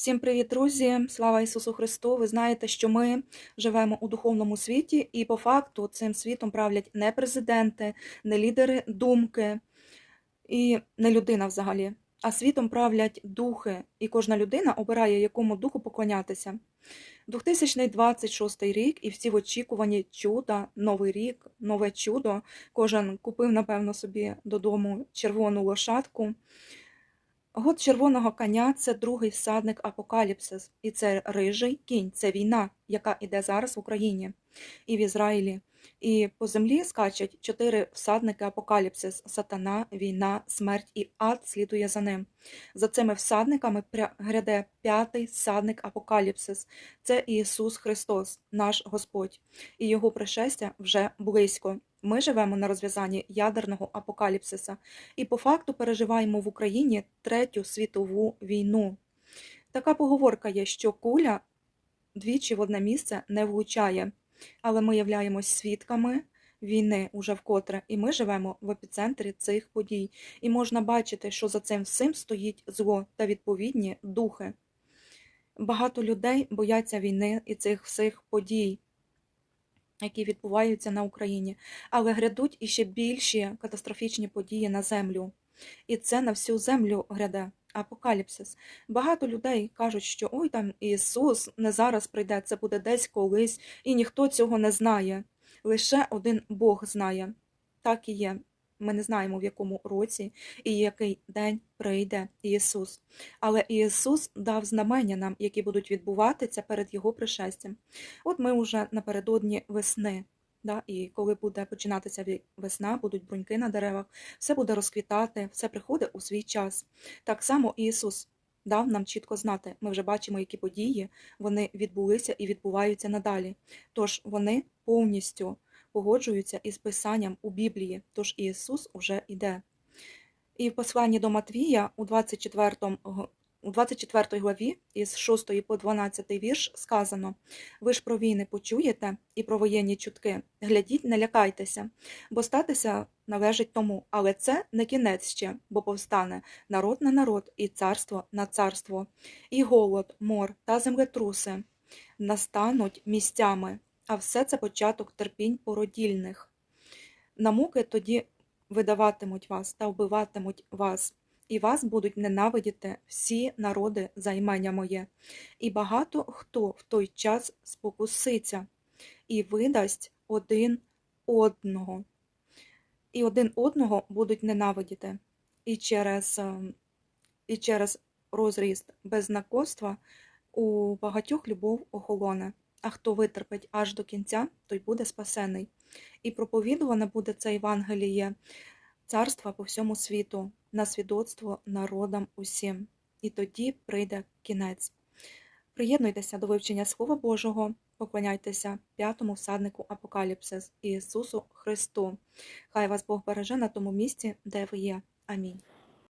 Всім привіт, друзі! Слава Ісусу Христу! Ви знаєте, що ми живемо у духовному світі, і по факту цим світом правлять не президенти, не лідери думки і не людина взагалі, а світом правлять духи, і кожна людина обирає, якому духу поклонятися. 2026 рік, і всі в очікуванні чуда, новий рік, нове чудо. Кожен купив, напевно, собі додому червону лошадку. Год червоного коня це другий всадник апокаліпсис, і це рижий кінь, це війна, яка іде зараз в Україні і в Ізраїлі. І по землі скачуть чотири всадники апокаліпсис: сатана, війна, смерть і ад слідує за ним. За цими всадниками гряде п'ятий всадник апокаліпсис. Це Ісус Христос, наш Господь, і Його пришестя вже близько. Ми живемо на розв'язанні ядерного апокаліпсиса і по факту переживаємо в Україні третю світову війну. Така поговорка є, що куля двічі в одне місце не влучає, але ми являємось свідками війни уже вкотре, і ми живемо в епіцентрі цих подій. І можна бачити, що за цим всім стоїть зло та відповідні духи. Багато людей бояться війни і цих всіх подій які відбуваються на Україні, але грядуть іще більші катастрофічні події на землю. І це на всю землю гряде. Апокаліпсис. Багато людей кажуть, що ой там Ісус не зараз прийде, це буде десь колись, і ніхто цього не знає. Лише один Бог знає. Так і є. Ми не знаємо, в якому році і який день прийде Ісус. Але Ісус дав знамення нам, які будуть відбуватися перед Його пришестям. От ми вже напередодні весни. Да? І коли буде починатися весна, будуть бруньки на деревах, все буде розквітати, все приходить у свій час. Так само Ісус дав нам чітко знати. Ми вже бачимо, які події вони відбулися і відбуваються надалі. Тож вони повністю погоджуються із писанням у Біблії, тож Ісус уже йде. І в посланні до Матвія у 24, г- у 24 главі із 6 по 12 вірш сказано «Ви ж про війни почуєте і про воєнні чутки. Глядіть, не лякайтеся, бо статися належить тому, але це не кінець ще, бо повстане народ на народ і царство на царство, і голод, мор та землетруси настануть місцями, а все це початок терпінь породільних. На муки тоді видаватимуть вас та вбиватимуть вас, і вас будуть ненавидіти всі народи за імення моє, і багато хто в той час спокуситься і видасть один одного, і один одного будуть ненавидіти, і через, ем, і через розріст беззнакоства у багатьох любов охолоне. А хто витерпить аж до кінця, той буде спасений. І проповідуване буде це Євангеліє царства по всьому світу, на свідоцтво народам усім. І тоді прийде кінець. Приєднуйтеся до вивчення Слова Божого, поклоняйтеся п'ятому всаднику Апокаліпсис Ісусу Христу. Хай вас Бог береже на тому місці, де ви є. Амінь.